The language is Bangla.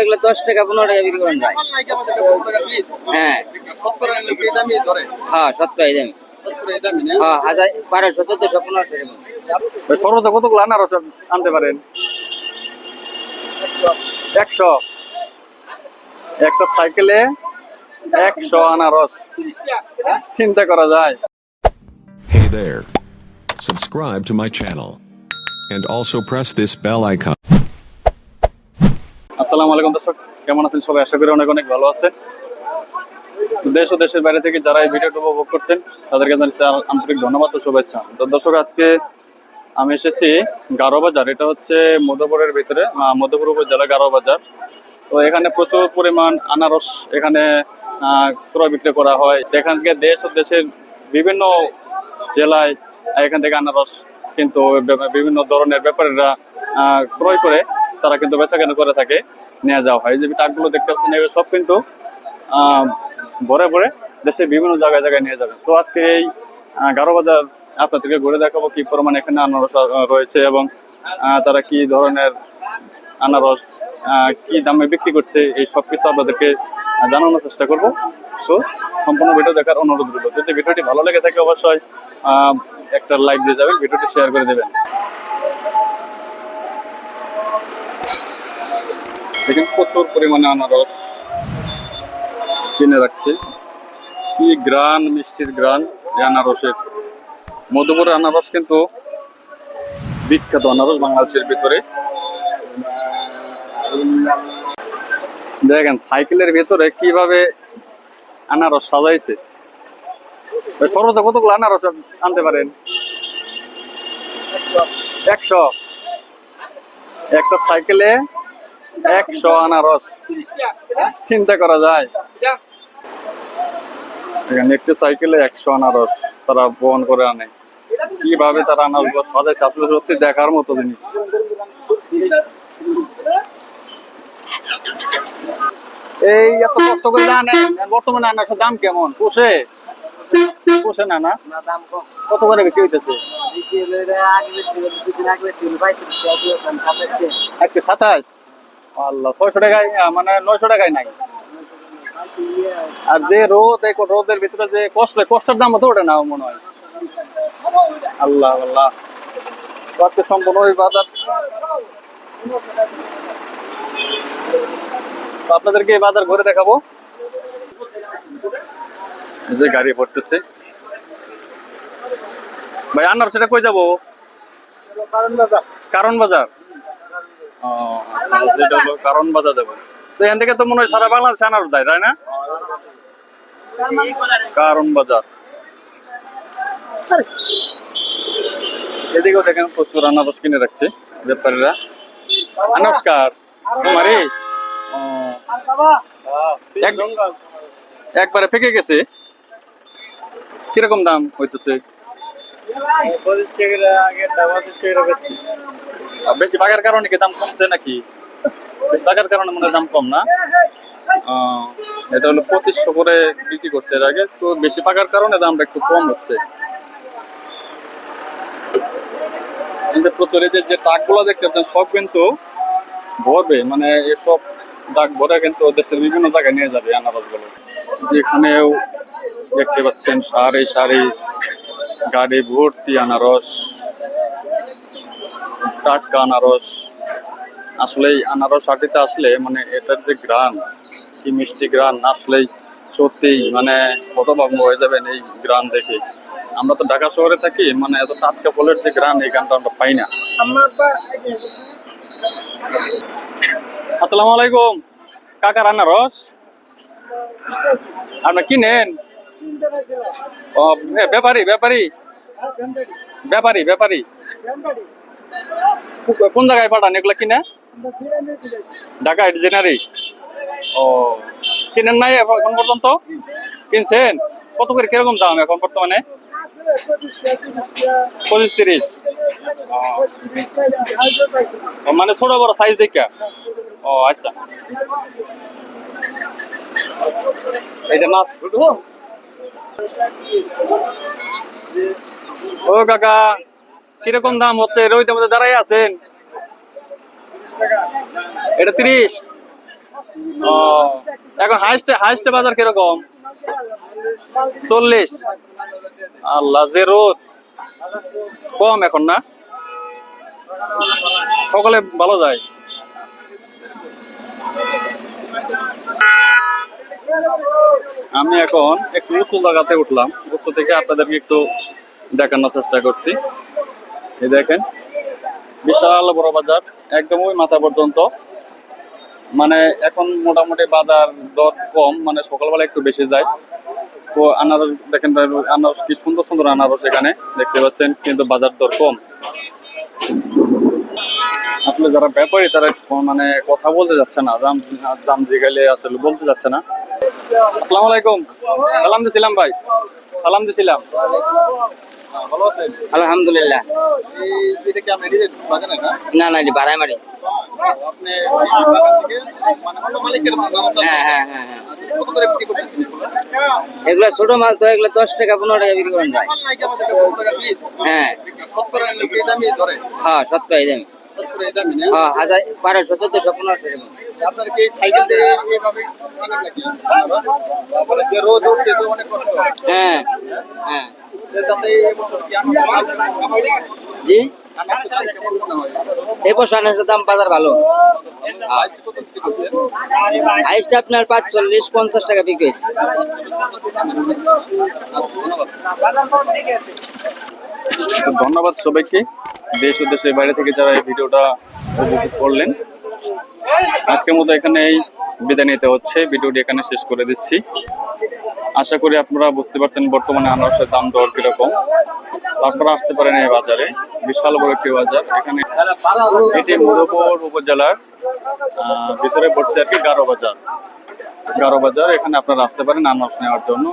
এগুলো দশ টাকা পনেরো টাকা বিক্রি করেন ভাই। হ্যাঁ। হ্যাঁ সত্তর এই দাম। হ্যাঁ হাজার বারোশো চোদ্দশো পনেরোশো সর্বোচ্চ কতগুলো আনারস আনতে পারেন? একশো। একটা সাইকেলে একশো আনারস। চিন্তা করা যায়। Hey there. Subscribe to my channel. And also press this bell icon. আলাইকুম দর্শক। কেমন আছেন সবাই? আশা করি অনেক অনেক ভালো আছেন তো দেশ ও দেশের বাইরে থেকে যারা এই ভিডিওটা উপভোগ করছেন, তাদেরকে জানাচ্ছি আন্তরিক ধন্যবাদ ও শুভেচ্ছা। তো দর্শক, আজকে আমি এসেছি গারো বাজার এটা হচ্ছে মধ্যপুরের ভিতরে মধ্যপুর উপজেলা গারো বাজার তো এখানে প্রচুর পরিমাণ আনারস এখানে ক্রয় বিক্রয় করা হয়। তো এখান থেকে দেশ ও দেশের বিভিন্ন জেলায় এখান থেকে আনারস কিন্তু বিভিন্ন ধরনের ব্যাপারীরা ক্রয় করে, তারা কিন্তু বেচা কেনা করে থাকে। নিয়ে যাওয়া হয়। যে টাকগুলো দেখতে পাচ্ছেন, এগুলো সব কিন্তু ভরে ভরে দেশের বিভিন্ন জায়গায় জায়গায় নিয়ে যাবে তো আজকে এই গারো বাজার আপনাদেরকে ঘুরে দেখাবো কি পরিমাণ এখানে আনারস রয়েছে এবং তারা কি ধরনের আনারস কি দামে বিক্রি করছে, এই সব কিছু আপনাদেরকে জানানোর চেষ্টা করব। সো সম্পূর্ণ ভিডিও দেখার অনুরোধ রইল। যদি ভিডিওটি ভালো লেগে থাকে, অবশ্যই একটা লাইক দিয়ে যাবেন, ভিডিওটি শেয়ার করে দেবেন। দেখেন প্রচুর পরিমাণে আনারস কিনে রাখছে। কি গ্রান, মিষ্টির গ্রান আনারসের। মধুপুরের আনারস কিন্তু বিখ্যাত আনারস বাংলাদেশের ভিতরে। দেখেন, সাইকেলের ভিতরে কীভাবে আনারস সাজাইছে। সর্বোচ্চ কতগুলো আনারস আনতে পারেন? একশো। একটা সাইকেলে একশো আনারস। চিন্তা করা যায়। এখানে একটি সাইকেলে একশো আনারস তারা বহন করে আনে। কীভাবে তারা আনারস সাজাইছে, আসলে সত্যি দেখার মতো জিনিস। এই এত কষ্ট করে আনেন বর্তমানে আনারসের দাম কেমন? পোষে? পোষে না না? কত করে বিক্রি হইতেছে? আজকে সাতাশ। আল্লাহ ছয়শো টাকায় মানে নয়শো টাকায় নাই। আর যে রোদ এই রোদের ভিতরে যে কষ্ট কষ্টের দাম তো ওঠে না মনে হয়। আল্লাহ আল্লাহ। আজকে সম্পূর্ণ ওই বাজার। আপনাদেরকে এই বাজার ঘুরে দেখাবো। যে গাড়ি পড়তেছে। ভাই আনার সেটা কই যাব? কারণ বাজার। ও, আচ্ছা, যেটা হলো কারণ বাজার যাব তো এখান থেকে তো মনে হয় সারা বাংলাদেশে আনারস যায় তাই না? কারণ বাজার। এদিকেও দেখেন প্রচুর আনারস কিনে রাখছে ব্যাপারীরা নমস্কার। তোমারই একবারে পেকে গেছে। কীরকম দাম হইতেছে? বেশি পাকার কারণে কি দাম কমছে নাকি? বেশি পাকার কারণে মনে দাম কম না? এটা হলো পঁচিশশো করে বিক্রি করছে এর আগে, তো বেশি পাকার কারণে দামটা একটু কম হচ্ছে। কিন্তু যে যে টাকগুলো দেখতে পাচ্ছেন, সব কিন্তু ভরবে। মানে এসব ডাক ভরে কিন্তু দেশের বিভিন্ন জায়গায় নিয়ে যাবে আনারসগুলো। যেখানেও দেখতে পাচ্ছেন সারি সারি গাড়ি ভর্তি আনারস। টাটকা আনারস। আসলেই আনারস আটিতে আসলে মানে এটার যে গ্রান কি মিষ্টি গ্রান আসলেই সত্যিই মানে হতভম্ব হয়ে যাবেন এই গ্রান দেখে। আমরা তো ঢাকা শহরে থাকি মানে এত টাটকা ফলের যে গ্রান এই গানটা আমরা পাই না। আসসালামু আলাইকুম। কাকার আনারস? আপনার কি নেন? ও ব্যাপারী ব্যাপারী। ব্যাপারী ব্যাপারী। কোন জায়গায় পাঠান? এগুলো কিনে? ঢাকা জেনারি ও, কিনেন নাই এখন পর্যন্ত? কিনছেন? কত করে? কীরকম দাম এখন বর্তমানে? পঁচিশ তিরিশ। মানে ছোট বড় সাইজ দেখা? ও আচ্ছা। এইটা মাছ ও, কাকা। কীরকম দাম হচ্ছে? রোহিতের মধ্যে দাঁড়াই আছেন। এটা তিরিশ? ও, এখন হাইস্টে হাইস্টে বাজার কীরকম? চল্লিশ? আল্লাহ, যে রোদ। কম এখন না? সকালে ভালো যায়। আমি এখন একটু উঁচু জায়গাতে উঠলাম। উঁচু থেকে আপনাদেরকে একটু দেখানোর চেষ্টা করছি। এই দেখেন, বিশাল বড় বাজার, একদম ওই মাথা পর্যন্ত। মানে এখন মোটামুটি বাজার দর কম মানে সকালবেলা একটু বেশি যায়। তো আনারস, দেখেন আনারস কি সুন্দর সুন্দর আনারস এখানে, দেখতে পাচ্ছেন, কিন্তু বাজার দর কম। আসলে যারা ব্যাপারী, তারা মানে কথা বলতে যাচ্ছে না, দাম দাম জিগাইলে আসলে বলতে যাচ্ছে না। আসসালামু আলাইকুম। সালাম দিছিলাম ভাই। সালাম দিছিলাম। আলহামদুলিল্লাহ। না না এটি মানে হ্যাঁ হ্যাঁ হ্যাঁ হ্যাঁ। এগুলো? এগুলো ছোট মাল তো এগুলো দশ টাকা পনেরো টাকা বিক্রি করেন যায়? হ্যাঁ? হ্যাঁ সত্তর এই দাম? হ্যাঁ হাজার বারোশো চোদ্দশো পনেরোশো এরকম। হয়। হ্যাঁ। জি? এই বছর আনারসের দাম বাজার ভালো। করছেন? আপনার পাঁচচল্লিশ, পঞ্চাশ টাকা বিক্রি হয়েছে। ধন্যবাদ সবাইকে। দেশ ও বাইরে থেকে যারা এই ভিডিওটা উপভোগ করলেন। আজকের মতো এখানে বিদায় নিতে হচ্ছে। ভিডিওটি এখানে শেষ করে দিচ্ছি। আশা করি আপনারা বুঝতে পারছেন বর্তমানে আনারসের দাম দর কীরকম। আপনারা আসতে পারেন এই বাজারে। বিশাল বড় একটি বাজার। এখানে এটি মুরুপুর উপজেলার ভিতরে পড়ছে আর কি গারো বাজার। গারো বাজার, এখানে আপনারা আসতে পারেন আনারস নেওয়ার জন্য।